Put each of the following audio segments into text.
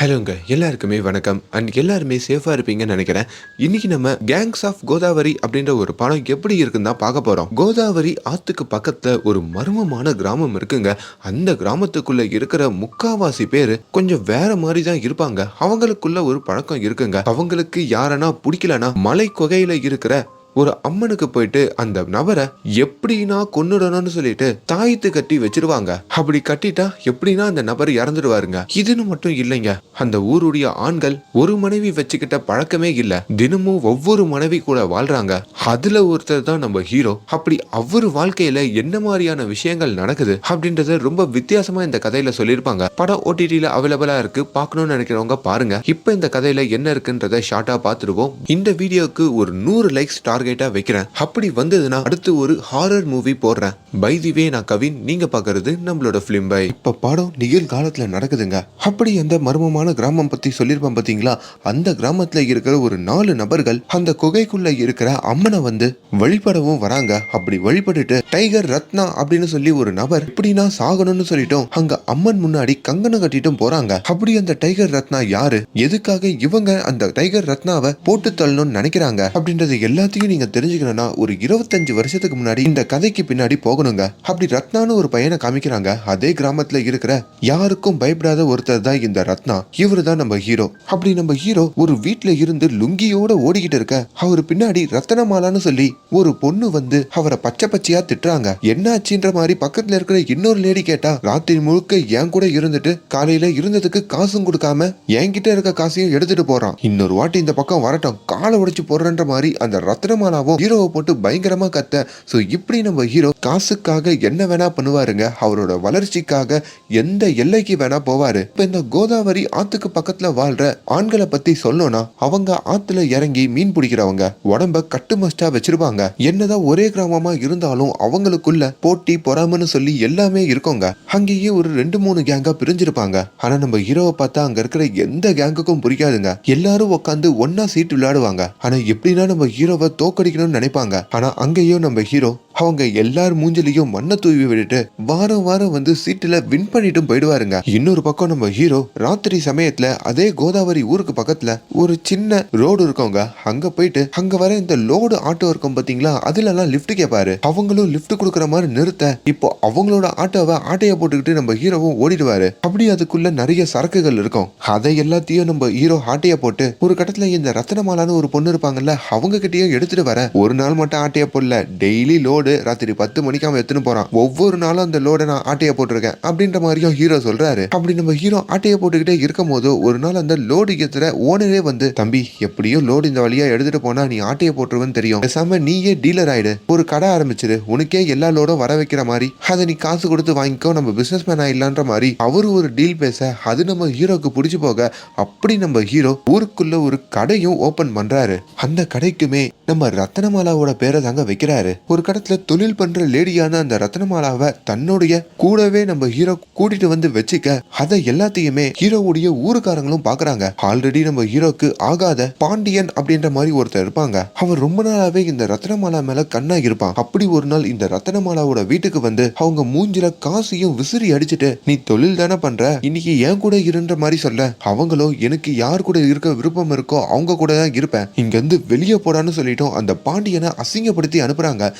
ஹலோங்க எல்லாருக்குமே வணக்கம். அண்ட் எல்லாருமே சேஃபாக இருப்பீங்கன்னு நினைக்கிறேன். இன்னைக்கு நம்ம கேங்ஸ் ஆஃப் கோதாவரி அப்படின்ற ஒரு படம் எப்படி இருக்குன்னு தான் பார்க்க போகிறோம் கோதாவரி ஆத்துக்கு பக்கத்தில் ஒரு மர்மமான கிராமம் இருக்குங்க. அந்த கிராமத்துக்குள்ள இருக்கிற முக்காவாசி பேர் கொஞ்சம் வேற மாதிரி தான் இருப்பாங்க. அவங்களுக்குள்ள ஒரு பழக்கம் இருக்குங்க. அவங்களுக்கு யாரனா பிடிக்கலனா மலை குகையில் இருக்கிற ஒரு அம்மனுக்கு போயிட்டு அந்த நபரை எப்படின்னா கொன்னுடணும்னு சொல்லிட்டு தாயத்து கட்டி வச்சிருவாங்க. அப்படி கட்டிட்டா எப்படின்னா அந்த நபர் இறந்துடுவாருங்க. இதுன்னு மட்டும் இல்லைங்க. அந்த ஊருடைய ஆண்கள் ஒரு மனைவி வச்சுக்கிட்ட பழக்கமே இல்ல. தினமும் ஒவ்வொரு மனைவி கூட வாழ்றாங்க. அதுல ஒருத்தர் தான் நம்ம ஹீரோ. அப்படி அவர் வாழ்க்கையில என்ன மாதிரியான விஷயங்கள் நடக்குது அப்படின்றத ரொம்ப வித்தியாசமா இந்த கதையில சொல்லியிருப்பாங்க. படம் ஓடிடியில அவைலபிளா இருக்கு. பார்க்கணும்னு நினைக்கிறவங்க பாருங்க. இப்போ இந்த கதையில என்ன இருக்குன்றத ஷார்ட்டா பார்த்துருவோம் இந்த வீடியோக்கு ஒரு நூறு லைக் ஸ்டார் டார்கெட்டாக வைக்கிறேன். அப்படி வந்ததுன்னா அடுத்து ஒரு ஹாரர் மூவி போடுறேன். பை தி வே நான் கவின் நீங்க பாக்குறது நம்மளோட பிலிம் பை. இப்ப படம் நிகழ்காலத்துல நடக்குதுங்க. அப்படி அந்த மர்மமான கிராமம் பத்தி சொல்லியிருப்பேன் பாத்தீங்களா? அந்த கிராமத்துல இருக்கிற ஒரு நாலு நபர்கள் அந்த குகைக்குள்ள இருக்கிற அம்மனை வந்து வழிபடவும் வராங்க. அப்படி வழிபட்டுட்டு டைகர் ரத்னா அப்படின்னு சொல்லி ஒரு நபர் இப்படின்னா சாகணும்னு சொல்லிட்டோம் அங்க அம்மன் முன்னாடி கங்கணம் கட்டிட்டும் போறாங்க. அப்படி அந்த டைகர் ரத்னா யாரு? எதுக்காக இவங்க அந்த டைகர் ரத்னாவை போட்டு தள்ளணும்னு நினைக்கிறாங்க? அப்படின்றது எல்லாத்தையும் நீங்கள் தெரிஞ்சுக்கணும்னா ஒரு இருபத்தஞ்சு வருஷத்துக்கு முன்னாடி இந்த கதைக்கு பின்னாடி போகணுங்க. அப்படி ரத்னான்னு ஒரு பையனை காமிக்கிறாங்க. அதே கிராமத்தில் இருக்கிற யாருக்கும் பயப்படாத ஒருத்தர் தான் இந்த ரத்னா. இவரு தான் நம்ம ஹீரோ. அப்படி நம்ம ஹீரோ ஒரு வீட்டில் இருந்து லுங்கியோட ஓடிக்கிட்டு இருக்க. அவர் பின்னாடி ரத்தனமாலான்னு சொல்லி ஒரு பொண்ணு வந்து அவரை பச்சை பச்சையா திட்டுறாங்க. என்னாச்சுன்ற மாதிரி பக்கத்துல இருக்கிற இன்னொரு லேடி கேட்டா ராத்திரி முழுக்க என் கூட இருந்துட்டு காலையில இருந்ததுக்கு காசும் கொடுக்காம என்கிட்ட இருக்க காசையும் எடுத்துட்டு போறான். இன்னொரு வாட்டி இந்த பக்கம் வரட்டும். காலை உடைச்சு போடுறன்ற மாதிரி அந்த ரத்னமாலாவும் ஹீரோவை போட்டு பயங்கரமா கத்த. சோ இப்படி நம்ம ஹீரோ காசுக்காக என்ன வேணா பண்ணுவாருங்க. அவரோட வளர்ச்சிக்காக எந்த எல்லைக்கு வேணா போவாரு. இப்ப இந்த கோதாவரி ஆத்துக்கு பக்கத்துல வாழ்ற ஆண்களை பத்தி சொல்லணும்னா அவங்க ஆத்துல இறங்கி மீன் பிடிக்கிறவங்க உடம்ப கட்டுமஸ்டா வச்சிருப்பாங்க. என்னதான் ஒரே கிராமமா இருந்தாலும் அவங்களுக்குள்ள போட்டி பொறாமைன்னு சொல்லி எல்லாமே இருக்கோங்க. அங்கேயே ஒரு ரெண்டு மூணு கேங்கா பிரிஞ்சிருப்பாங்க. ஆனா நம்ம ஹீரோவை பார்த்தா அங்க இருக்கிற எந்த கேங்குக்கும் பிடிக்காதுங்க எல்லாரும் உட்காந்து ஒன்னா சீட்டு விளையாடுவாங்க. ஆனா எப்படின்னா நம்ம ஹீரோவை தோ தோக்கடிக்கணும்னு நினைப்பாங்க. ஆனா அங்கேயும் நம்ம ஹீரோ அவங்க எல்லார் மூஞ்சிலையும் மண்ணை தூவி விட்டுட்டு வாரம் வாரம் வந்து சீட்டுல வின் பண்ணிட்டும் போயிடுவாருங்க. இன்னொரு பக்கம் நம்ம ஹீரோ ராத்திரி சமயத்துல அதே கோதாவரி ஊருக்கு பக்கத்துல ஒரு சின்ன ரோடு இருக்கவங்க அங்க போயிட்டு அங்க வர இந்த லோடு ஆட்டோ இருக்கும் பாத்தீங்களா? அதுல எல்லாம் லிப்ட் கேட்பாரு அவங்களும் லிப்ட் கொடுக்குற மாதிரி நிறுத்த இப்போ அவங்களோட ஆட்டோவை ஆட்டைய போட்டுக்கிட்டு நம்ம ஹீரோவும் ஓடிடுவாரு. அப்படி அதுக்குள்ள நிறைய சரக்குகள் இருக்கும். அதை எல்லாத்தையும் நம்ம ஹீரோ ஆட்டைய போட்டு ஒரு கட்டத்துல இந்த ரத்தனமாலான்னு ஒரு பொண்ணு இருப்பாங்கல்ல அவங்க கிட்டயும் எடுத்துட்டு வர. ஒரு நாள் மட்டும் ஆட்டைய போடல. டெய்லி லோடு ராத்திரி பத்து மணிக்கு அவன் எடுத்துன்னு போறான். ஒவ்வொரு நாளும் அந்த லோடை நான் ஆட்டையை போட்டிருக்கேன். அப்படின்ற மாதிரியும் ஹீரோ சொல்றாரு. அப்படி நம்ம ஹீரோ ஆட்டையை போட்டுக்கிட்டே இருக்கும் போது ஒரு நாள் அந்த லோடு ஏத்துற ஓனரே வந்து தம்பி எப்படியோ லோடு இந்த வழியா எடுத்துட்டு போனா நீ ஆட்டையை போட்டுருவன்னு தெரியும். பேசாம நீயே டீலர் ஆயிடு. ஒரு கடை ஆரம்பிச்சிரு. உனக்கே எல்லா லோடும் வர வைக்கிற மாதிரி. அதை நீ காசு கொடுத்து வாங்கிக்கோ. நம்ம பிசினஸ் மேன் ஆயிடலான்ற மாதிரி. அவரு ஒரு டீல் பேச அது நம்ம ஹீரோக்கு பிடிச்சி போக. அப்படி நம்ம ஹீரோ ஊருக்குள்ள ஒரு கடையும் ஓபன் பண்றாரு. அந்த கடைக்குமே நம்ம ரத்தனமாலாவோட பேரை தாங்க வைக்கிறாரு. ஒரு கடத்துல தொழில் பண்ற லேடியான அந்த ரத்னமாலாவை தன்னுடைய கூடவே நம்ம ஹீரோ கூட்டிட்டு வந்து வச்சுக்க அதை எல்லாத்தையுமே ஹீரோவுடைய ஊருக்காரங்களும் பாக்குறாங்க. ஆல்ரெடி நம்ம ஹீரோக்கு ஆகாத பாண்டியன் அப்படின்ற மாதிரி ஒருத்தர் இருப்பாங்க. அவர் ரொம்ப நாளாவே இந்த ரத்னமாலா மேல கண்ணா இருப்பான். அப்படி ஒரு நாள் இந்த ரத்னமாலாவோட வீட்டுக்கு வந்து அவங்க மூஞ்சில காசையும் விசிறி அடிச்சுட்டு நீ தொழில் தானே பண்ற? இன்னைக்கு என் கூட இருன்ற மாதிரி சொல்ல. அவங்களும் எனக்கு யார் கூட இருக்க விருப்பம் இருக்கோ அவங்க கூட தான் இருப்பேன். இங்க இருந்து வெளியே போடான்னு சொல்லிட்டோம் அந்த பாண்டியனை அசிங்கப்படுத்தி அனுப்புறாங்க.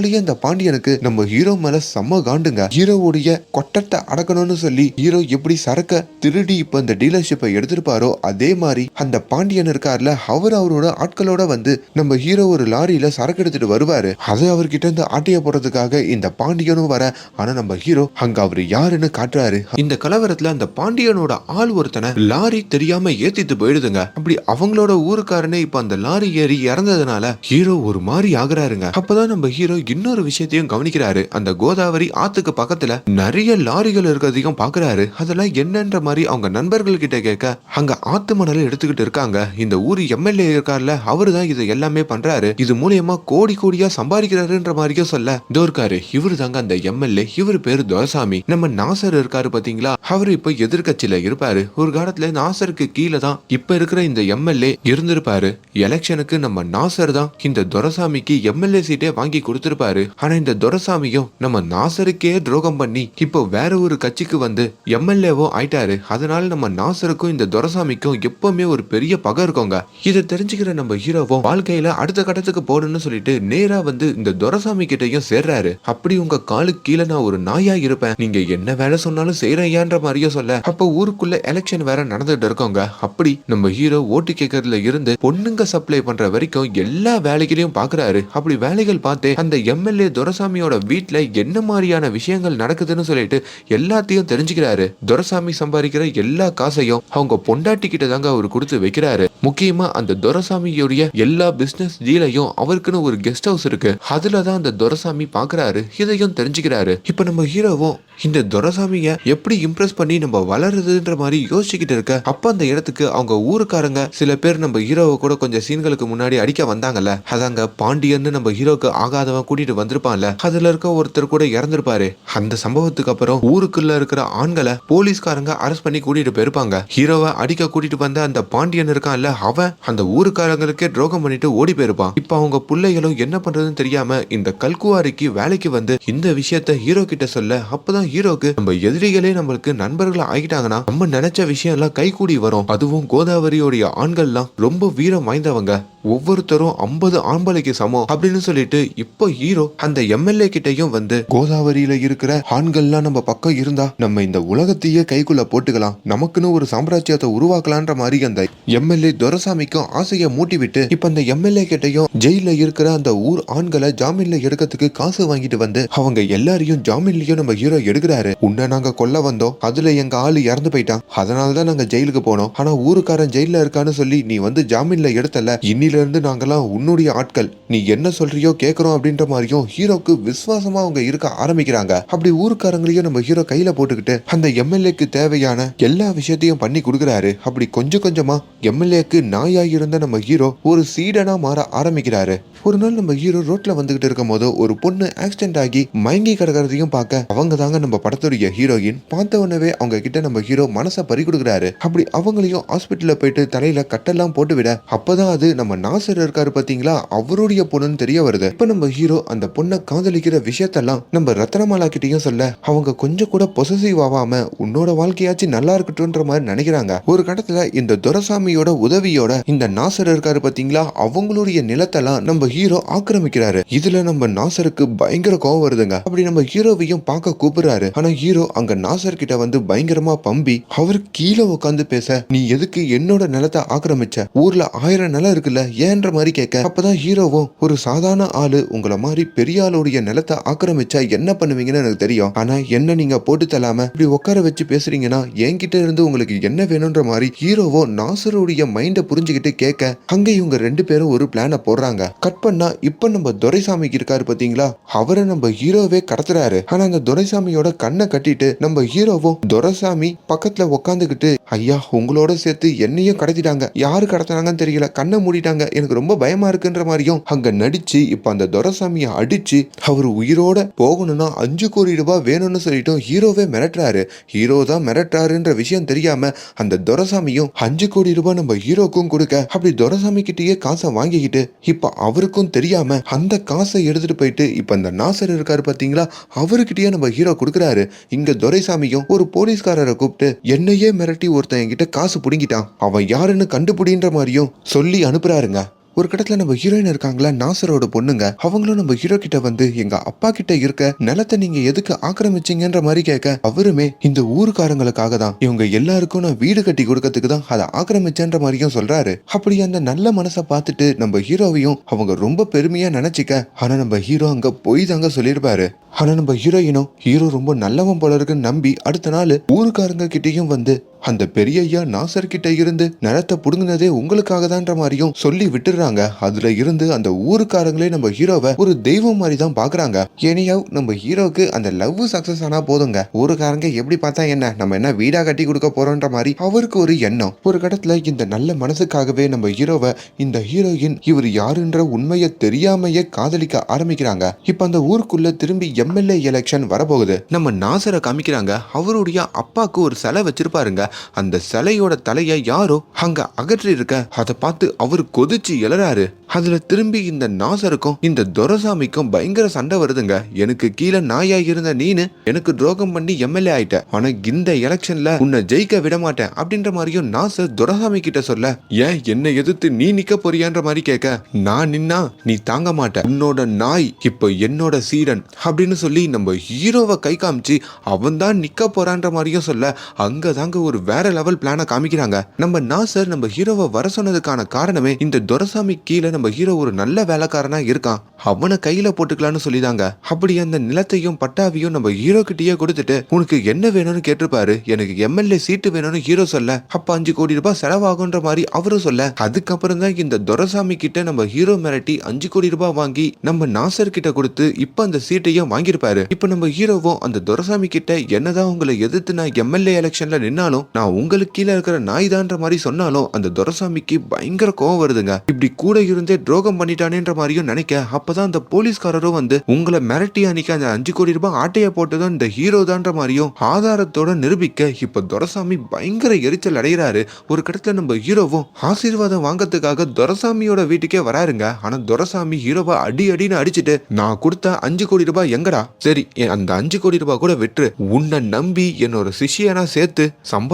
இதனாலேயே அந்த பாண்டியனுக்கு நம்ம ஹீரோ மேல செம்ம காண்டுங்க. ஹீரோவுடைய கொட்டத்தை அடக்கணும்னு சொல்லி ஹீரோ எப்படி சரக்க திருடி இப்ப இந்த டீலர்ஷிப்பை எடுத்திருப்பாரோ அதே மாதிரி அந்த பாண்டியன் இருக்கார்ல அவர் அவரோட ஆட்களோட வந்து நம்ம ஹீரோ ஒரு லாரியில சரக்கு எடுத்துட்டு வருவாரு. அது அவர்கிட்ட இருந்து ஆட்டைய போடுறதுக்காக இந்த பாண்டியனும் வர. ஆனா நம்ம ஹீரோ அங்க அவர் யாருன்னு காட்டுறாரு. இந்த கலவரத்துல அந்த பாண்டியனோட ஆள் ஒருத்தனை லாரி தெரியாம ஏத்திட்டு போயிடுதுங்க. அப்படி அவங்களோட ஊருக்காரனே இப்ப அந்த லாரி ஏறி இறந்ததுனால ஹீரோ ஒரு மாதிரி ஆகுறாருங்க. அப்பதான் நம்ம ஹீரோ இன்னொரு விஷயத்தையும் கவனிக்கிறாரு. அந்த கோதாவரி ஆத்துக்கு பக்கத்துல நிறைய லாரிகள் இருக்கிறதையும் பாக்குறாரு அதெல்லாம் என்னன்ற மாதிரி அவங்க நண்பர்கள் கிட்ட கேட்க அங்க ஆத்து மணலை எடுத்துக்கிட்டு இருக்காங்க. இந்த ஊர் எம்எல்ஏ இருக்கார்ல அவரு தான் இதை எல்லாமே பண்றாரு. இது மூலியமா கோடி கோடியா சம்பாதிக்கிறாருன்ற மாதிரியும் சொல்ல இதோ இருக்காரு இவரு தாங்க அந்த எம்எல்ஏ இவர் பேரு துரசாமி. நம்ம நாசர் இருக்காரு பாத்தீங்களா? அவரு இப்ப எதிர்க்கட்சியில இருப்பாரு. ஒரு காலத்துல நாசருக்கு கீழே தான் இப்ப இருக்கிற இந்த எம்எல்ஏ இருந்திருப்பாரு. எலெக்ஷனுக்கு நம்ம நாசர் தான் இந்த துரசாமிக்கு எம்எல்ஏ சீட்டே வாங்கி கொடுத்து பார்த்திருப்பாரு ஆனா இந்த துரசாமியும் நம்ம நாசருக்கே துரோகம் பண்ணி இப்போ வேற ஒரு கட்சிக்கு வந்து எம்எல்ஏவோ ஆயிட்டாரு. அதனால நம்ம நாசருக்கும் இந்த துரசாமிக்கும் எப்பவுமே ஒரு பெரிய பகை இருக்கோங்க. இதை தெரிஞ்சுக்கிற நம்ம ஹீரோவும் வாழ்க்கையில அடுத்த கட்டத்துக்கு போகணும்னு சொல்லிட்டு நேரா வந்து இந்த துரசாமி கிட்டையும் சேர்றாரு. அப்படி உங்க காலுக்கு கீழே நான் ஒரு நாயா இருப்பேன். நீங்க என்ன வேலை சொன்னாலும் செய்யறையான்ற மாதிரியும் சொல்ல. அப்ப ஊருக்குள்ள எலெக்ஷன் வேற நடந்துட்டு இருக்கோங்க. அப்படி நம்ம ஹீரோ ஓட்டு கேட்கறதுல இருந்து பொண்ணுங்க சப்ளை பண்ற வரைக்கும் எல்லா வேலைகளையும் பாக்குறாரு. அப்படி வேலைகள் பார்த்து அந்த எம்எல்ஏ துரசாமியோட வீட்ல என்ன மாதிரியான விஷயங்கள் நடக்குதுன்னு சொல்லிட்டு எல்லாத்தையும் தெரிஞ்சுக்கிறாரு. துரசாமி சம்பாதிக்கிற எல்லா காசையும் அவங்க பொண்டாட்டி கிட்ட தாங்க அவர் கொடுத்து வைக்கிறாரு. முக்கியமா அந்த துரசாமியுடைய எல்லா பிசினஸ் டீலையும் அவருக்குன்னு ஒரு கெஸ்ட் ஹவுஸ் இருக்கு. அதுல தான் அந்த துரசாமி பாக்குறாரு இதையும் தெரிஞ்சுக்கிறாரு. இப்ப நம்ம ஹீரோவும் இந்த துரசாமிய எப்படி இம்ப்ரெஸ் பண்ணி நம்ம வளருதுன்ற மாதிரி யோசிச்சுக்கிட்டு இருக்க அப்ப அந்த இடத்துக்கு அவங்க ஊருக்காரங்க சில பேர் நம்ம ஹீரோவை கூட கொஞ்சம் சீன்களுக்கு முன்னாடி அடிக்க வந்தாங்கல்ல அதாங்க பாண்டியன்னு நம்ம ஹீரோக்கு ஆகாதவன் கூட்டிட்டு வந்திருப்பான்ல. அதுல இருக்க ஒருத்தர் கூட இறந்திருப்பாரு. அந்த சம்பவத்துக்கு அப்புறம் ஊருக்குள்ள இருக்கிற ஆண்களை போலீஸ்காரங்க அரெஸ்ட் பண்ணி கூட்டிட்டு போயிருப்பாங்க. ஹீரோவை அடிக்க கூட்டிட்டு வந்த அந்த பாண்டியன் இருக்கான்ல அவன் அந்த ஊருக்காரங்களுக்கே துரோகம் பண்ணிட்டு ஓடி போயிருப்பான். இப்ப அவங்க பிள்ளைகளும் என்ன பண்றதுன்னு தெரியாம இந்த கல்குவாரிக்கு வேலைக்கு வந்து இந்த விஷயத்த ஹீரோ கிட்ட சொல்ல அப்பதான் ஹீரோக்கு நம்ம எதிரிகளே நம்மளுக்கு நண்பர்களா ஆகிட்டாங்கன்னா நம்ம நினைச்ச விஷயம் எல்லாம் கைகூடி வரும். அதுவும் கோதாவரியோடைய ஆண்கள்லாம் ரொம்ப வீரம் வாய்ந்தவங்க. ஒவ்வொருத்தரும் ஐம்பது ஆம்பளைக்கு சமம் அப்படின்னு சொல்லிட்டு இப்போ ஹீரோ அந்த எம்எல்ஏ கிட்டயும் வந்து கோதாவரியில இருக்கிற ஆண்கள்லாம் நம்ம பக்கம் இருந்தா நம்ம இந்த உலகத்தையே கைக்குள்ள போட்டுக்கலாம். நமக்குன்னு ஒரு சாம்ராஜ்யத்தை உருவாக்கலான்ற மாதிரி அந்த எம்எல்ஏ துரசாமிக்கும் ஆசையை மூட்டி விட்டு இப்ப அந்த எம்எல்ஏ கிட்டயும் ஜெயில இருக்கிற அந்த ஊர் ஆண்களை ஜாமீன்ல எடுக்கிறதுக்கு காசு வாங்கிட்டு வந்து அவங்க எல்லாரையும் ஜாமீன்லயும் நம்ம ஹீரோ எடுக்கிறாரு. உன்னை நாங்க கொல்ல வந்தோம். அதுல எங்க ஆளு இறந்து போயிட்டான். அதனாலதான் நாங்க ஜெயிலுக்கு போனோம். ஆனா ஊருக்காரன் ஜெயில இருக்கான்னு சொல்லி நீ வந்து ஜாமீன்ல எடுத்தல. இன்னில இருந்து நாங்கெல்லாம் உன்னுடைய ஆட்கள். நீ என்ன சொல்றியோ கேக்குறோம் அப்படின்ற மாதிரியும் ஹீரோக்கு விசுவாசமா அவங்க இருக்க ஆரம்பிக்கிறாங்க. அப்படி ஊருக்காரங்களையும் நம்ம ஹீரோ கையில போட்டுக்கிட்டு அந்த எம்எல்ஏக்கு தேவையான எல்லா விஷயத்தையும் பண்ணி கொடுக்குறாரு. அப்படி கொஞ்சம் கொஞ்சமா எம்எல்ஏக்கு நாயா இருந்த நம்ம ஹீரோ ஒரு சீடனா மாற ஆரம்பிக்கிறாரு. ஒரு நாள் நம்ம ஹீரோ ரோட்ல வந்துகிட்டு இருக்கும் போது ஒரு பொண்ணு ஆக்சிடென்ட் ஆகி மயங்கி கிடக்கிறதையும் பார்க்க அவங்க தாங்க நம்ம படத்துடைய ஹீரோயின் பார்த்த உடனே அவங்க கிட்ட நம்ம ஹீரோ மனசை பறி கொடுக்குறாரு. அப்படி அவங்களையும் ஹாஸ்பிட்டல்ல போயிட்டு தலையில கட்டெல்லாம் போட்டு விட அப்பதான் அது நம்ம நாசர் இருக்காரு பாத்தீங்களா? அவருடைய பொண்ணுன்னு தெரிய வருது. இப்ப நம்ம ஹீரோ அந்த பொண்ணை காதலிக்கிற விஷயத்தெல்லாம் நம்ம ரத்னமாலா கிட்டயும் சொல்ல அவங்க கொஞ்சம் கூட பொசசிவ் ஆகாம உன்னோட வாழ்க்கையாச்சும் நல்லா இருக்கட்டும்ன்ற மாதிரி நினைக்கிறாங்க. ஒரு கட்டத்துல இந்த துரசாமியோட உதவியோட இந்த நாசர் இருக்காரு பாத்தீங்களா? அவங்களுடைய நிலத்தெல்லாம் நம்ம ஹீரோ ஆக்கிரமிக்கிறாரு. இதுல நம்ம நாசருக்கு பயங்கர கோவம் வருதுங்க. அப்படி நம்ம ஹீரோவையும் பார்க்க கூப்பிடுறாரு. ஆனா ஹீரோ அங்க நாசர் கிட்ட வந்து பயங்கரமா பம்பி அவர் கீழே உட்காந்து பேச நீ எதுக்கு என்னோட நிலத்தை ஆக்கிரமிச்ச? ஊர்ல ஆயிரம் நிலம் இருக்குல்ல ஏன்ற மாதிரி கேட்க. அப்பதான் ஹீரோவும் ஒரு சாதாரண ஆளு உங்கள மாதிரி பெரிய ஆளுடைய நிலத்தை ஆக்கிரமிச்சா என்ன பண்ணுவீங்கன்னு எனக்கு தெரியும். ஆனா என்ன நீங்க போட்டு தள்ளாம இப்படி உட்கார வச்சு பேசுறீங்கன்னா என்கிட்ட இருந்து உங்களுக்கு என்ன வேணும்ன்ற மாதிரி ஹீரோவோ நாசருடைய மைண்ட புரிஞ்சுக்கிட்டு கேட்க அங்க இவங்க ரெண்டு பேரும் ஒரு பிளான போடுறாங்க. கட் பண்ணா இப்ப நம்ம துரைசாமிக்கு இருக்காரு பாத்தீங்களா? அவரை நம்ம ஹீரோவே கடத்துறாரு. ஆனா அந்த துரைசாமியோட கண்ணை கட்டிட்டு நம்ம ஹீரோவும் துரைசாமி பக்கத்துல உக்காந்துக்கிட்டு ஐயா உங்களோட சேர்த்து என்னையும் கடத்திட்டாங்க. யாரு கடத்தினாங்கன்னு தெரியல. கண்ணை மூடிட்டாங்க. எனக்கு ரொம்ப பயமா இருக்குன்ற மாதிரியும் அங்க நடிச்சு இப்ப அந்த துரைசாமிய அடிச்சு அவர் உயிரோட போகணும்னா அஞ்சு கோடி ரூபாய் வேணும்னு சொல்லிட்டும் ஹீரோவே மிரட்டுறாரு. ஹீரோ தான் மிரட்டுறாருன்ற விஷயம் தெரியாம அந்த துரைசாமியும் அஞ்சு கோடி ரூபாய் நம்ம ஹீரோக்கும் கொடுக்க அப்படி துரைசாமி கிட்டயே காசை வாங்கிக்கிட்டு இப்ப யாருக்கும் தெரியாம அந்த காசை எடுத்துட்டு போயிட்டு இப்ப அந்த நாசர் இருக்காரு பாத்தீங்களா? அவருகிட்டயே நம்ம ஹீரோ கொடுக்குறாரு. இங்க துரைசாமியும் ஒரு போலீஸ்காரரை கூப்பிட்டு என்னையே மிரட்டி ஒருத்தன் என்கிட்ட காசு புடுங்கிட்டான். அவன் யாருன்னு கண்டுபிடின்ற மாதிரியும் சொல்லி அனுப்புறாருங்க. ஒரு கட்டத்துல நம்ம ஹீரோயின் இருக்காங்களா நாசரோட பொண்ணுங்க. அவங்களும் நம்ம ஹீரோ கிட்ட வந்து எங்க அப்பா கிட்ட இருக்க நிலத்தை நீங்க எதுக்கு ஆக்கிரமிச்சீங்கன்ற மாதிரி கேட்க அவருமே இந்த ஊருக்காரங்களுக்காக தான். இவங்க எல்லாருக்கும் நான் வீடு கட்டி கொடுக்கறதுக்கு தான் அதை ஆக்கிரமிச்சேன்ற மாதிரியும் சொல்றாரு. அப்படி அந்த நல்ல மனசை பார்த்துட்டு நம்ம ஹீரோவையும் அவங்க ரொம்ப பெருமையா நினைச்சிக்க ஆனா நம்ம ஹீரோ அங்க போய் தாங்க சொல்லியிருப்பாரு. ஆனா நம்ம ஹீரோயினும் ஹீரோ ரொம்ப நல்லவன் போல இருக்குன்னு நம்பி அடுத்த நாள் ஊருக்காரங்க கிட்டேயும் வந்து அந்த பெரிய ஐயா நாசர் கிட்ட இருந்து நிலத்தை புடுங்கினதே உங்களுக்காக தான்ற மாதிரியும் சொல்லி விட்டுறாங்க. அதுல இருந்து அந்த ஊருக்காரங்களே நம்ம ஹீரோவை ஒரு தெய்வம் மாதிரி தான் பாக்குறாங்க. ஏனியோ நம்ம ஹீரோக்கு அந்த லவ் சக்சஸ் ஆனா போதுங்க. ஊருக்காரங்க எப்படி பார்த்தா என்ன? நம்ம என்ன வீடா கட்டி கொடுக்க போறோன்ற மாதிரி அவருக்கு ஒரு எண்ணம். ஒரு கட்டத்துல இந்த நல்ல மனசுக்காகவே நம்ம ஹீரோவை இந்த ஹீரோயின் இவர் யாருன்ற உண்மையை தெரியாமையே காதலிக்க ஆரம்பிக்கிறாங்க. இப்ப அந்த ஊருக்குள்ள திரும்பி எம்எல்ஏ எலெக்ஷன் வரப்போகுது. நம்ம நாசரை காமிக்கிறாங்க. அவருடைய அப்பாக்கு ஒரு சிலை வச்சிருப்பாருங்க. அந்த சிலையோட தலையை யாரோ அங்க அகற்றி இருக்க அதை பார்த்து அவர் கொதிச்சு எழறாரு. அதுல திரும்பி இந்த நாசருக்கும் இந்த துரசாமிக்கும் பயங்கர சண்டை வருதுங்க. எனக்கு கீழே நாயா இருந்த நீனு எனக்கு துரோகம் பண்ணி எம்எல்ஏ ஆயிட்ட. ஆனா இந்த எலெக்ஷன்ல உன்னை ஜெயிக்க விட மாட்டேன் அப்படின்ற மாதிரியும் நாசர் துரசாமி கிட்ட சொல்ல. ஏன் என்னை எதிர்த்து நீ நிக்க போறியான்ற மாதிரி கேட்க. நான் நின்னா நீ தாங்க மாட்ட. உன்னோட நாய் இப்போ என்னோட சீடன் அப்படின்னு சொல்லி நம்ம ஹீரோவை கை காமிச்சு அவன் தான் நிக்க போறான்ற மாதிரியும் சொல்ல. அங்க தாங்க ஒரு வேற லெவல் பிளானை காமிக்கிறாங்க. நம்ம நாசர் நம்ம ஹீரோவை வர சொன்னதுக்கான காரணமே இந்த துரசாமி கீழே நம்ம ஹீரோ ஒரு நல்ல வேலைக்காரனா இருக்கான். அவனை கையில போட்டுக்கலாம்னு சொல்லிதாங்க. அப்படி அந்த நிலத்தையும் பட்டாவையும் நம்ம ஹீரோ கிட்டயே கொடுத்துட்டு உனக்கு என்ன வேணும்னு கேட்டிருப்பாரு? எனக்கு எம்எல்ஏ சீட்டு வேணும்னு ஹீரோ சொல்ல. அப்ப அஞ்சு கோடி ரூபாய் செலவாகுன்ற மாதிரி அவரும் சொல்ல. அதுக்கப்புறம் தான் இந்த துரசாமி கிட்ட நம்ம ஹீரோ மிரட்டி அஞ்சு கோடி ரூபாய் வாங்கி நம்ம நாசர் கிட்ட கொடுத்து இப்ப அந்த சீட்டையும் வாங்கியிருப்பாரு. இப்ப நம்ம ஹீரோவும் அந்த துரசாமி கிட்ட என்னதான் உங்களை எதிர்த்து நான் எம்எல்ஏ எலெக்ஷன்ல நின்னாலும் நான் உங்களுக்கு கீழே இருக்கிற நாய் தான்ற மாதிரி சொன்னாலும் அந்த துரசாமிக்கு பயங்கர கோவம் வருதுங்க. இப்படி கூட இருந்தே துரோகம் பண்ணிட்டானேன்ற மாதிரியும் நினைக்க அப்பதான் அந்த போலீஸ்காரரும் வந்து உங்களை மிரட்டி அன்னைக்கு அந்த அஞ்சு கோடி ரூபாய் ஆட்டைய போட்டதும் இந்த ஹீரோ தான்ற மாதிரியும் ஆதாரத்தோட நிரூபிக்க இப்ப துரசாமி பயங்கர எரிச்சல் அடைகிறாரு. ஒரு கடத்துல நம்ம ஹீரோவும் ஆசீர்வாதம் வாங்கறதுக்காக துரசாமியோட வீட்டுக்கே வராருங்க. ஆனா துரசாமி ஹீரோவை அடி அடின்னு அடிச்சுட்டு நான் கொடுத்த அஞ்சு கோடி ரூபாய் எங்கடா? சரி அந்த அஞ்சு கோடி ரூபாய் கூட விட்டுரு. உன்னை நம்பி என்னோட சிஷியனா சேர்த்து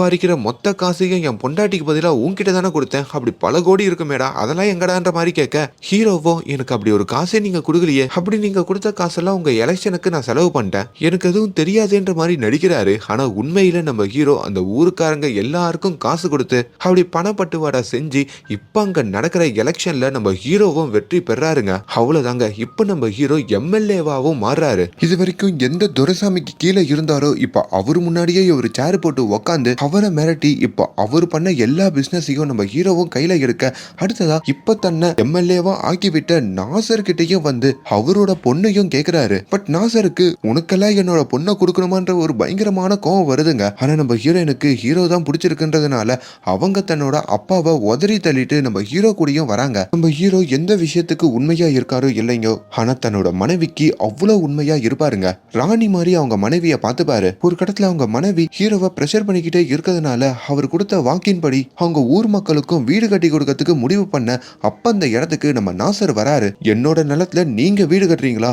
சம்பாதிக்கிற மொத்த காசையும் என் பொண்டாட்டிக்கு பதிலாக உன்கிட்ட தானே கொடுத்தேன். அப்படி பல கோடி இருக்குமேடா அதெல்லாம் எங்கடான்ற மாதிரி கேட்க ஹீரோவோ எனக்கு அப்படி ஒரு காசே நீங்க கொடுக்கலையே. அப்படி நீங்க கொடுத்த காசெல்லாம் உங்க எலெக்ஷனுக்கு நான் செலவு பண்ணிட்டேன். எனக்கு எதுவும் தெரியாதுன்ற மாதிரி நடிக்கிறாரு. ஆனா உண்மையில நம்ம ஹீரோ அந்த ஊருக்காரங்க எல்லாருக்கும் காசு கொடுத்து அப்படி பணப்பட்டுவாடா செஞ்சு இப்ப அங்க நடக்கிற எலெக்ஷன்ல நம்ம ஹீரோவும் வெற்றி பெறாருங்க. அவ்வளவுதாங்க. இப்ப நம்ம ஹீரோ எம்எல்ஏவாவும் மாறுறாரு. இது வரைக்கும் எந்த துரைசாமிக்கு கீழே இருந்தாரோ இப்ப அவர் முன்னாடியே ஒரு சேர் போட்டு உக்காந்து அவர் மிரட்டி இப்போ அவர் பண்ண எல்லா பிசினஸையும் நம்ம ஹீரோவும் கையில எடுக்க அடுத்ததா இப்ப தன்னை எம்எல்ஏவா ஆக்கிவிட்ட நாசர் கிட்டையும் வந்து அவரோட பொண்ணையும் கேக்குறாரு. பட் நாசருக்கு உனக்கெல்லாம் என்னோட பொண்ணை கொடுக்கணுமான்ற ஒரு பயங்கரமான கோவம் வருதுங்க. ஆனா நம்ம ஹீரோயினுக்கு ஹீரோ தான் பிடிச்சிருக்குன்றதுனால அவங்க தன்னோட அப்பாவை உதறி தள்ளிட்டு நம்ம ஹீரோ கூடயும் வராங்க. நம்ம ஹீரோ எந்த விஷயத்துக்கு உண்மையா இருக்காரோ இல்லையோ ஆனா தன்னோட மனைவிக்கு அவ்வளவு உண்மையா இருப்பாருங்க. ராணி மாதிரி அவங்க மனைவியை பார்த்துப்பாரு. ஒரு கடத்துல அவங்க மனைவி ஹீரோவை ப்ரெஷர் பண்ணிக்கிட்டே இருக்கிறதுனால அவர் கொடுத்த வாக்கின்படி அவங்க ஊர் மக்களுக்கும் வீடு கட்டி கொடுக்கறதுக்கு முடிவு பண்ண அப்ப அந்த இடத்துக்கு நம்ம நாசர் வராரு. என்னோட நிலத்துல நீங்க வீடு கட்டுறீங்களா?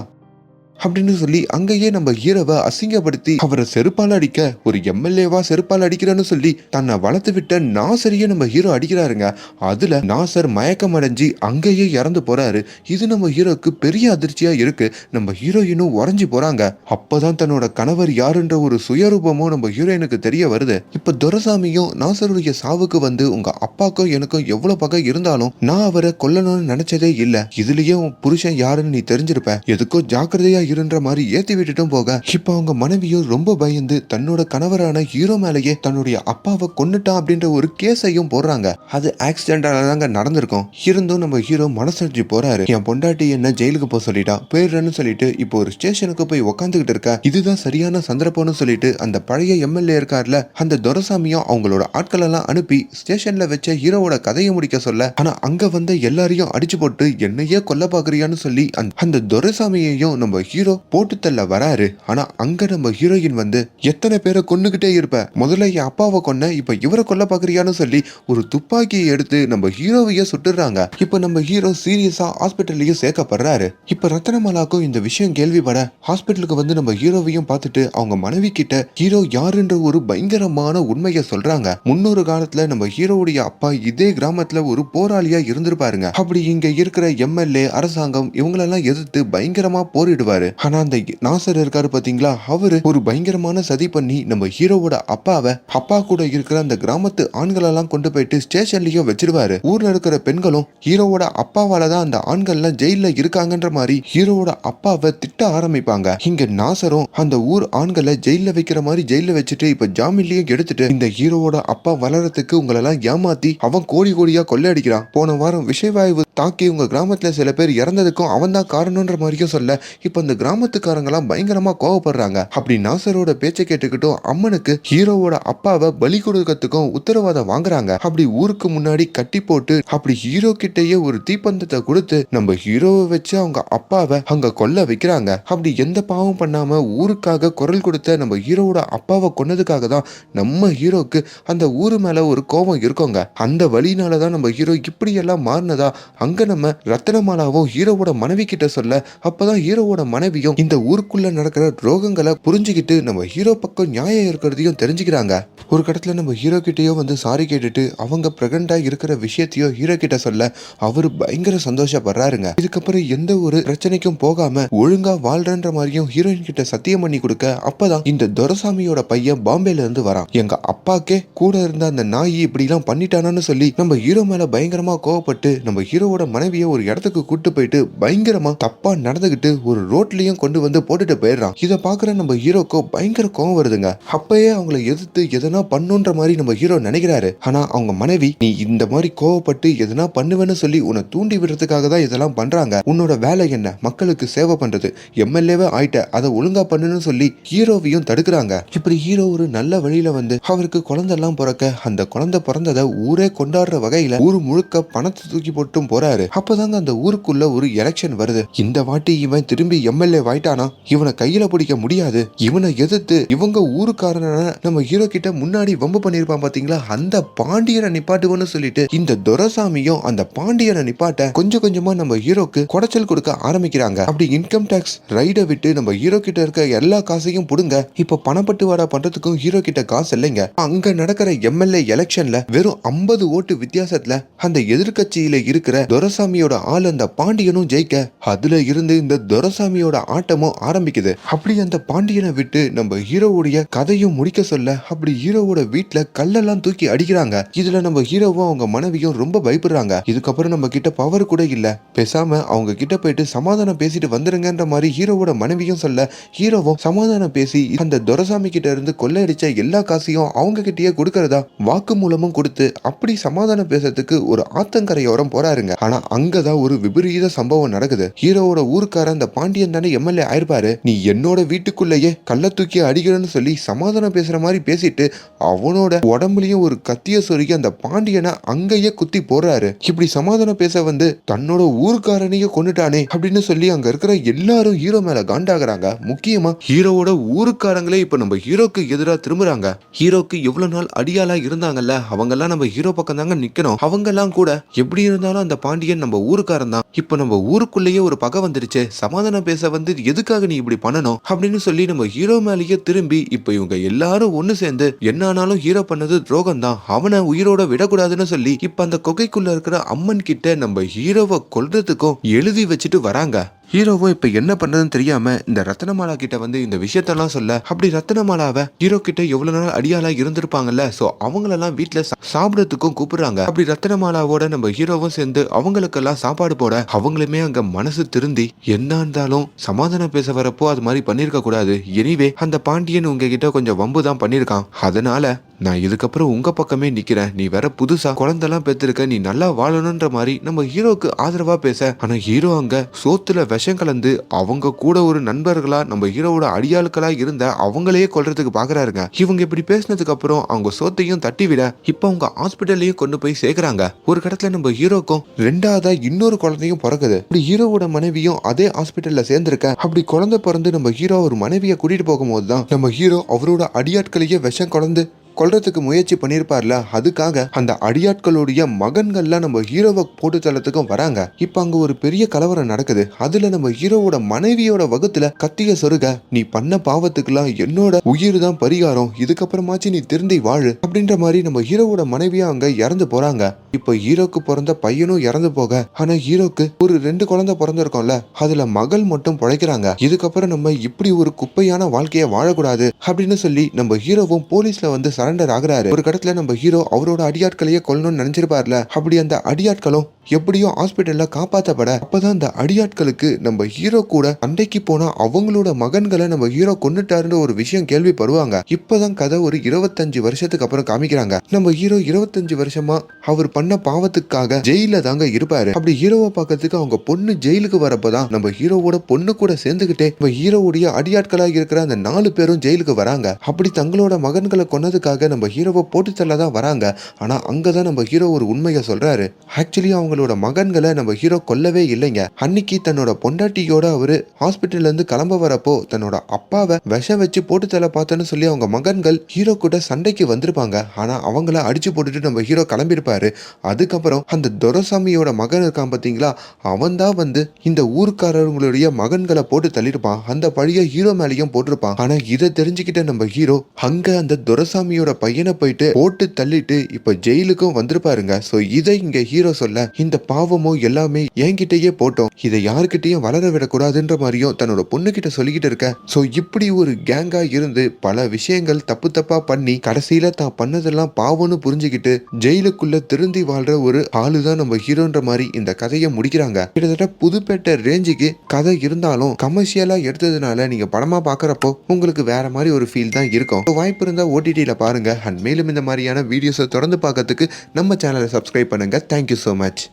அப்படின்னு சொல்லி அங்கேயே நம்ம ஹீரோவை அசிங்கப்படுத்தி அவரை செருப்பால் அடிக்க ஒரு எம்எல்ஏவா செருப்பால் அடிக்கிறேன்னு சொல்லி தன்னை வளர்த்து விட்ட நாசரையே நம்ம ஹீரோ அடிக்கிறாருங்க. அதுல நாசர் மயக்கம் அடைஞ்சு அங்கேயே இறந்து போறாரு. இது நம்ம ஹீரோக்கு பெரிய அதிர்ச்சியா இருக்கு. நம்ம ஹீரோயினும் உறைஞ்சி போறாங்க. அப்பதான் தன்னோட கணவர் யாருன்ற ஒரு சுயரூபமும் நம்ம ஹீரோயினுக்கு தெரிய வருது. இப்ப துரசாமியும் நாசருடைய சாவுக்கு வந்து உங்க அப்பாக்கும் எனக்கும் எவ்வளவு பகை இருந்தாலும் நான் அவரை கொல்லணும்னு நினைச்சதே இல்ல. இதுலயே உன் புருஷன் யாருன்னு நீ தெரிஞ்சிருப்ப. எதுக்கோ ஜாக்கிரதையா இருன்ற மாதிரி ஏத்தி விட்டுட்டும் போக இப்ப அவங்க மனைவியும் ரொம்ப பயந்து தன்னோட கணவரான ஹீரோ மேலேயே தன்னுடைய அப்பாவை கொன்னுட்டான் அப்படின்ற ஒரு கேஸையும் போடுறாங்க. அது ஆக்சிடென்டால தாங்க நடந்திருக்கும். இருந்தும் நம்ம ஹீரோ மனசடிச்சு போறாரு. என் பொண்டாட்டி என்ன ஜெயிலுக்கு போக சொல்லிட்டா? போயிடுறேன்னு சொல்லிட்டு இப்போ ஒரு ஸ்டேஷனுக்கு போய் உக்காந்துகிட்டு இருக்க. இதுதான் சரியான சந்தர்ப்பம்னு சொல்லிட்டு அந்த பழைய எம்எல்ஏ இருக்கார்ல அந்த துரசாமியும் அவங்களோட ஆட்களெல்லாம் அனுப்பி ஸ்டேஷன்ல வச்ச ஹீரோவோட கதையை முடிக்க சொல்ல ஆனா அங்க வந்த எல்லாரையும் அடிச்சு போட்டு என்னையே கொல்ல பாக்குறியான்னு சொல்லி அந்த- அந்த துரசாமியையும் நம்ம ஹீரோ போட்டு தள்ள வராரு. ஆனா அங்க நம்ம ஹீரோயின் வந்து எத்தனை பேரை கொன்னுகிட்டே இருப்ப? முதல்ல என் அப்பாவை கொன்ன இப்ப இவரை கொல்ல பாக்குறியான்னு சொல்லி ஒரு துப்பாக்கியை எடுத்து நம்ம ஹீரோவையே சுட்டுறாங்க. இப்ப நம்ம ஹீரோ சீரியஸா ஹாஸ்பிட்டல்லையும் சேர்க்கப்படுறாரு. இப்ப ரத்தனமாலாக்கும் இந்த விஷயம் கேள்விப்பட ஹாஸ்பிட்டலுக்கு வந்து நம்ம ஹீரோவையும் பார்த்துட்டு அவங்க மனைவி கிட்ட ஹீரோ யாருன்ற ஒரு பயங்கரமான உண்மையை சொல்றாங்க. முன்னொரு காலத்துல நம்ம ஹீரோவுடைய அப்பா இதே கிராமத்துல ஒரு போராளியா இருந்திருப்பாருங்க. அப்படி இங்க இருக்கிற எம்எல்ஏ அரசாங்கம் இவங்களெல்லாம் எதிர்த்து பயங்கரமா போரிடுவாரு. ஆனா அந்த நாசர் இருக்காரு பாத்தீங்களா? அவரு ஒரு பயங்கரமான சதி பண்ணி நம்ம ஹீரோவோட அப்பாவை அப்பா கூட இருக்கிற அந்த கிராமத்து ஆண்களெல்லாம் கொண்டு போயிட்டு ஸ்டேஷன்லயும் வச்சிருவாரு. ஊர்ல இருக்கிற பெண்களும் ஹீரோவோட அப்பாவால தான் அந்த ஆண்கள்லாம் ஜெயில இருக்காங்கன்ற மாதிரி ஹீரோவோட அப்பாவை திட்ட ஆரம்பிப்பாங்க. இங்க நாசரும் அந்த ஊர் ஆண்களை ஜெயில வைக்கிற மாதிரி ஜெயில வச்சுட்டு இப்ப ஜாமீன்லயும் எடுத்துட்டு இந்த ஹீரோவோட அப்பா வளரத்துக்கு உங்களெல்லாம் ஏமாத்தி அவன் கோடி கோடியா கொள்ளையடிக்கிறான். போன வாரம் விஷவாயு தாக்கி உங்க கிராமத்துல சில பேர் இறந்ததுக்கும் அவன் தான் காரணம்ன்ற மாதிரியும் சொல்ல இப்ப அந்த அந்த கிராமத்துக்காரங்கலாம் பயங்கரமா கோவப்படுறாங்க. அப்படி நாசரோட பேச்சை கேட்டுக்கிட்டும் அம்மனுக்கு ஹீரோவோட அப்பாவை பலி கொடுக்கறதுக்கும் உத்தரவாதம் வாங்குறாங்க. அப்படி ஊருக்கு முன்னாடி கட்டி போட்டு அப்படி ஹீரோ கிட்டயே ஒரு தீப்பந்தத்தை கொடுத்து நம்ம ஹீரோவை வச்சு அவங்க அப்பாவை அங்க கொல்ல வைக்கிறாங்க. அப்படி எந்த பாவம் பண்ணாம ஊருக்காக குரல் கொடுத்த நம்ம ஹீரோவோட அப்பாவை கொன்னதுக்காக தான் நம்ம ஹீரோக்கு அந்த ஊரு மேல ஒரு கோபம் இருக்கோங்க. அந்த வழினால தான் நம்ம ஹீரோ இப்படி எல்லாம் மாறினதா அங்க நம்ம ரத்தனமாலாவும் ஹீரோவோட மனைவி கிட்ட சொல்ல அப்பதான் ஹீரோவோட மனைவியும் இந்த ஊருக்குள்ள நடக்கிற ரோகங்களை புரிஞ்சுக்கிட்டு நம்ம ஹீரோ பக்கம் நியாயம் இருக்கிறதையும் தெரிஞ்சுக்கிறாங்க. ஒரு கட்டத்துல நம்ம ஹீரோ கிட்டயோ வந்து சாரி கேட்டுட்டு அவங்க பிரெக்னண்டா இருக்கிற விஷயத்தையோ ஹீரோ கிட்ட சொல்ல அவரு பயங்கர சந்தோஷப்படுறாருங்க. இதுக்கப்புறம் எந்த ஒரு பிரச்சனைக்கும் போகாம ஒழுங்கா வாழ்றன்ற மாதிரியும் ஹீரோயின் கிட்ட சத்தியம் பண்ணி கொடுக்க அப்பதான் இந்த துரசாமியோட பையன் பாம்பேல இருந்து வரான். எங்க அப்பாக்கே கூட இருந்த அந்த நாய் இப்படி எல்லாம் பண்ணிட்டானான்னு சொல்லி நம்ம ஹீரோ மேல பயங்கரமா கோவப்பட்டு நம்ம ஹீரோவோட மனைவியை ஒரு இடத்துக்கு கூட்டு போயிட்டு பயங்கரமா தப்பா நடந்துகிட்டு ஒரு ரோட்லயும் கொண்டு வந்து போட்டுட்டு போயிடுறான். இதை பாக்குற நம்ம ஹீரோக்கோ பயங்கர கோவம் வருதுங்க. அப்பயே அவங்கள எதிர்த்து எதனா பண்ணுன்ற மாதிரி நம்ம ஹீரோ நினைக்கிறாரு. ஆனா அவங்க மனைவி நீ இந்த மாதிரி கோவப்பட்டு எதனா பண்ணுவேன்னு சொல்லி உன்னை தூண்டி விடுறதுக்காக தான் இதெல்லாம் பண்றாங்க. உன்னோட வேலை என்ன? மக்களுக்கு சேவை பண்றது. எம்எல்ஏவே ஆயிட்ட. அதை ஒழுங்கா பண்ணுன்னு சொல்லி ஹீரோவையும் தடுக்கிறாங்க. இப்படி ஹீரோ ஒரு நல்ல வழியில வந்து அவருக்கு குழந்தை எல்லாம் பிறக்க அந்த குழந்தை பிறந்ததை ஊரே கொண்டாடுற வகையில ஊர் முழுக்க பணத்தை தூக்கி போட்டும் போறாரு. அப்பதாங்க அந்த ஊருக்குள்ள ஒரு எலெக்ஷன் வருது. இந்த வாட்டி இவன் திரும்பி எம்எல்ஏ ஆயிட்டானா இவனை கையில பிடிக்க முடியாது. இவனை எதிர்த்து இவங்க ஊருக்காரன நம்ம ஹீரோ கிட்ட முன்னாடி வம்பு பண்ணிருப்பான் பாத்தீங்களா? அந்த பாண்டியனை நிப்பாட்டுவோன்னு சொல்லிட்டு இந்த துரசாமியும் அந்த பாண்டியனை நிப்பாட்ட கொஞ்சம் கொஞ்சமா நம்ம ஹீரோக்கு குடைச்சல் கொடுக்க ஆரம்பிக்கிறாங்க. அப்படி இன்கம் டேக்ஸ் ரைடை விட்டு நம்ம ஹீரோ கிட்ட இருக்க எல்லா காசையும் புடுங்க. இப்ப பணப்பட்டுவாடா பண்றதுக்கும் ஹீரோ கிட்ட காசு இல்லைங்க. அங்க நடக்கிற எம்எல்ஏ எலெக்ஷன்ல வெறும் 50 ஓட்டு வித்தியாசத்துல அந்த எதிர்கட்சியில இருக்கிற துரசாமியோட ஆள் அந்த பாண்டியனும் ஜெயிக்க அதுல இருந்து இந்த துரசாமியோட ஆட்டமும் ஆரம்பிக்குது. அப்படி அந்த பாண்டியனை விட்டு நம்ம ஹீரோவுடைய கதையும் முடிக்க சொல்ல அப்படி ஹீரோவோட வீட்டுல கல்லெல்லாம் தூக்கி அடிக்கிறாங்க. இதுல நம்ம ஹீரோவும் அவங்க மனைவியும் ரொம்ப பயப்படுறாங்க. இதுக்கப்புறம் நம்ம கிட்ட பவர் கூட இல்ல. பேசாம அவங்க கிட்ட போயிட்டு சமாதானம் பேசிட்டு வந்துருங்கன்ற மாதிரி ஹீரோவோட மனைவியும் சொல்ல ஹீரோவும் சமாதானம் பேசி அந்த துரசாமி கிட்ட இருந்து கொள்ளையடிச்ச எல்லா காசையும் அவங்க கிட்டயே கொடுக்கறதா வாக்கு மூலமும் கொடுத்து அப்படி சமாதானம் பேசுறதுக்கு ஒரு ஆத்தங்கரையோரம் போறாருங்க. ஆனா அங்கதான் ஒரு விபரீத சம்பவம் நடக்குது. ஹீரோவோட ஊருக்கார அந்த பாண்டியன் தானே எம்எல்ஏ ஆயிருப்பாரு? நீ என்னோட வீட்டுக்குள்ளேயே கள்ள தூக்கி அடிக்கிறேன்னு சொல்லி சமாதானம் பேசுற மாதிரி பேசிட்டு அவனோட உடம்புலயும் ஒரு கத்திய சொருகி அந்த பாண்டியனை அங்கேயே குத்தி போடுறாரு. இப்படி சமாதானம் பேச வந்து தன்னோட ஊருக்காரனையே கொண்டுட்டானே அப்படின்னு சொல்லி அங்க இருக்கிற எல்லாரும் ஹீரோ மேல காண்டாகிறாங்க. முக்கியமா ஹீரோவோட ஊருக்காரங்களே இப்ப நம்ம ஹீரோக்கு எதிராக திரும்புறாங்க. ஹீரோக்கு எவ்வளவு நாள் அடியாலா இருந்தாங்கல்ல அவங்க எல்லாம் நம்ம ஹீரோ பக்கம் தாங்க நிக்கணும். அவங்க எல்லாம் கூட எப்படி இருந்தாலும் அந்த பாண்டியன் நம்ம ஊருக்காரன் தான். இப்ப நம்ம ஊருக்குள்ளேயே ஒரு பகை வந்துருச்சு. சமாதானம் பேச வந்து எதுக்காக நீ இப்படி பண்ணணும்? அப்படின்னு சொல்லி நம்ம ஹீரோ மேலேயே திரும்பி இப்ப இவங்க எல்லாரும் ஒண்ணு சேர்ந்து என்ன ஆனாலும் ஹீரோ பண்ணது துரோகம் தான் அவனை உயிரோட விடக்கூடாதுன்னு சொல்லி இப்ப அந்த குகைக்குள்ள இருக்கிற அம்மன் கிட்ட நம்ம ஹீரோவை கொல்றதுக்கும் எழுதி வச்சுட்டு வராங்க. ஹீரோவும் இப்ப என்ன பண்றதுன்னு தெரியாம இந்த ரத்னமாலா கிட்ட வந்து இந்த விஷயத்தெல்லாம் சொல்ல அப்படி ரத்னமாலாவை ஹீரோ கிட்ட எவ்வளவு நாள் அடியாளா இருந்திருப்பாங்கல்ல? சோ அவங்களெல்லாம் வீட்டுல சாப்பிட்றதுக்கும் சாப்பிடறதுக்கும் கூப்பிடுறாங்க. அப்படி ரத்னமாலாவோட நம்ம ஹீரோவும் சேர்ந்து அவங்களுக்கெல்லாம் சாப்பாடு போட அவங்களுமே அங்க மனசு திருந்தி என்ன இருந்தாலும் சமாதானம் பேச வரப்போ அது மாதிரி பண்ணிருக்க கூடாது. எனிவே அந்த பாண்டியன் உங்ககிட்ட கொஞ்சம் வம்பு தான் பண்ணிருக்கான். அதனால நான் இதுக்கப்புறம் உங்க பக்கமே நிக்கிறேன். நீ வேற புதுசா குழந்தெல்லாம் பெற்றிருக்க நீ நல்லா வாழணுன்ற மாதிரி நம்ம ஹீரோக்கு ஆதரவா பேச. ஆனா ஹீரோ அங்க சோத்துல விஷம் கலந்து அவங்க கூட ஒரு நண்பர்களா நம்ம ஹீரோவோட அடியாளுக்களா இருந்த அவங்களையே கொல்றதுக்கு பாக்குறாருங்க. இவங்க இப்படி பேசினதுக்கு அப்புறம் அவங்க சோத்தையும் தட்டி விட இப்ப அவங்க ஹாஸ்பிட்டல்லையும் கொண்டு போய் சேர்க்கிறாங்க. ஒரு கடத்துல நம்ம ஹீரோக்கும் ரெண்டாவதா இன்னொரு குழந்தையும் பிறக்குது. அப்படி ஹீரோவோட மனைவியும் அதே ஹாஸ்பிட்டல்ல சேர்ந்திருக்க அப்படி குழந்தை பிறந்து நம்ம ஹீரோ ஒரு மனைவியை கூட்டிட்டு போகும்போது தான் நம்ம ஹீரோ அவரோட அடியாட்களையே விஷம் கலந்து கொல்றதுக்கு முயற்சி பண்ணியிருப்பார்ல அதுக்காக அந்த அடியாட்களுடைய மகன்கள்லாம் நம்ம ஹீரோவை போட்டு தளத்துக்கும் வராங்க. இப்ப அங்க ஒரு பெரிய கலவரம் நடக்குது. அதுல நம்ம ஹீரோவோட மனைவியோட வகுத்துல கத்திய சொருக நீ பண்ண பாவத்துக்கெல்லாம் என்னோட உயிர் தான் பரிகாரம். இதுக்கப்புறமாச்சு நீ திருந்தி வாழு. அப்படின்ற மாதிரி நம்ம ஹீரோவோட மனைவியா அங்க இறந்து போறாங்க. இப்ப ஹீரோக்கு பிறந்த பையனும் இறந்து போக ஆனா ஹீரோக்கு ஒரு ரெண்டு குழந்தை பிறந்திருக்கோம்ல? அதுல மகள் மட்டும் பிழைக்கிறாங்க. இதுக்கப்புறம் நம்ம இப்படி ஒரு குப்பையான வாழ்க்கைய வாழக்கூடாது அப்படின்னு சொல்லி நம்ம ஹீரோவும் போலீஸ்ல வந்து சரண்டர் ஆகுறாரு. ஒரு கடத்துல நம்ம ஹீரோ அவரோட அடியாட்களையே கொல்லணும்னு நினைச்சிருப்பார்ல. அப்படி அந்த அடியாட்களும் எப்படியோ ஹாஸ்பிட்டலில் காப்பாற்றப்பட அப்போதான் இந்த அடியாட்களுக்கு நம்ம ஹீரோ கூட அண்டைக்கு போனால் அவங்களோட மகன்களை நம்ம ஹீரோ கொண்டுட்டாருன்ற ஒரு விஷயம் கேள்விப்படுவாங்க. இப்பதான் கதை ஒரு இருபத்தஞ்சு வருஷத்துக்கு அப்புறம் காமிக்கிறாங்க. நம்ம ஹீரோ இருபத்தஞ்சு வருஷமா அவர் பண்ண பாவத்துக்காக ஜெயில தாங்க இருப்பாரு. அப்படி ஹீரோவை பார்க்கறதுக்கு அவங்க பொண்ணு ஜெயிலுக்கு வரப்பதான் நம்ம ஹீரோவோட பொண்ணு கூட சேர்ந்துகிட்டே நம்ம ஹீரோவுடைய அடியாட்களாக இருக்கிற அந்த நாலு பேரும் ஜெயிலுக்கு வராங்க. அப்படி தங்களோட மகன்களை கொன்னதுக்காக நம்ம ஹீரோவை போட்டு தள்ள தான் வராங்க. ஆனா அங்கதான் நம்ம ஹீரோ ஒரு உண்மையை சொல்றாரு. ஆக்சுவலி அவங்க அவங்களோட மகன்களை நம்ம ஹீரோ கொல்லவே இல்லைங்க. அன்னைக்கு தன்னோட பொண்டாட்டியோட அவரு ஹாஸ்பிட்டல்ல இருந்து கிளம்ப வரப்போ தன்னோட அப்பாவை விஷம் வச்சு போட்டு தள்ள பார்த்தேன்னு சொல்லி அவங்க மகன்கள் ஹீரோ கூட சண்டைக்கு வந்திருப்பாங்க. ஆனா அவங்கள அடிச்சு போட்டுட்டு நம்ம ஹீரோ கிளம்பியிருப்பாரு. அதுக்கப்புறம் அந்த துரசாமியோட மகன் இருக்கான் பாத்தீங்களா அவன் தான் வந்து இந்த ஊருக்காரங்களுடைய மகன்களை போட்டு தள்ளியிருப்பான். அந்த பழிய ஹீரோ மேலேயும் போட்டிருப்பான். ஆனா இதை தெரிஞ்சுக்கிட்ட நம்ம ஹீரோ அங்க அந்த துரசாமியோட பையனை போயிட்டு போட்டு தள்ளிட்டு இப்ப ஜெயிலுக்கும் வந்திருப்பாருங்க. சோ இதை இங்க ஹீரோ சொல்ல இந்த பாவமோ எல்லாமே என்கிட்டயே போட்டோம். இதை யாருக்கிட்டையும் வளர விடக்கூடாதுன்ற மாதிரியும் தன்னோட பொண்ணுகிட்ட சொல்லிக்கிட்டு இருக்க. சோ இப்படி ஒரு கேங்கா இருந்து பல விஷயங்கள் தப்பு தப்பா பண்ணி கடைசியில தான் பண்ணதெல்லாம் பாவம்னு புரிஞ்சுக்கிட்டு ஜெயிலுக்குள்ள திருந்தி வாழ்ற ஒரு ஆளுதான் நம்ம ஹீரோன்ற மாதிரி இந்த கதையை முடிக்கிறாங்க. கிட்டத்தட்ட புதுப்பேட்டை ரேஞ்சுக்கு கதை இருந்தாலும் கமர்ஷியலா எடுத்ததுனால நீங்க படமா பாக்குறப்போ உங்களுக்கு வேற மாதிரி ஒரு ஃபீல் தான் இருக்கும். வாய்ப்பு இருந்தா ஓடிடியில பாருங்க. அண்ட் மேலும் இந்த மாதிரியான வீடியோஸை தொடர்ந்து பார்க்கறதுக்கு நம்ம சேனலை சப்ஸ்கிரைப் பண்ணுங்க. Thank you so much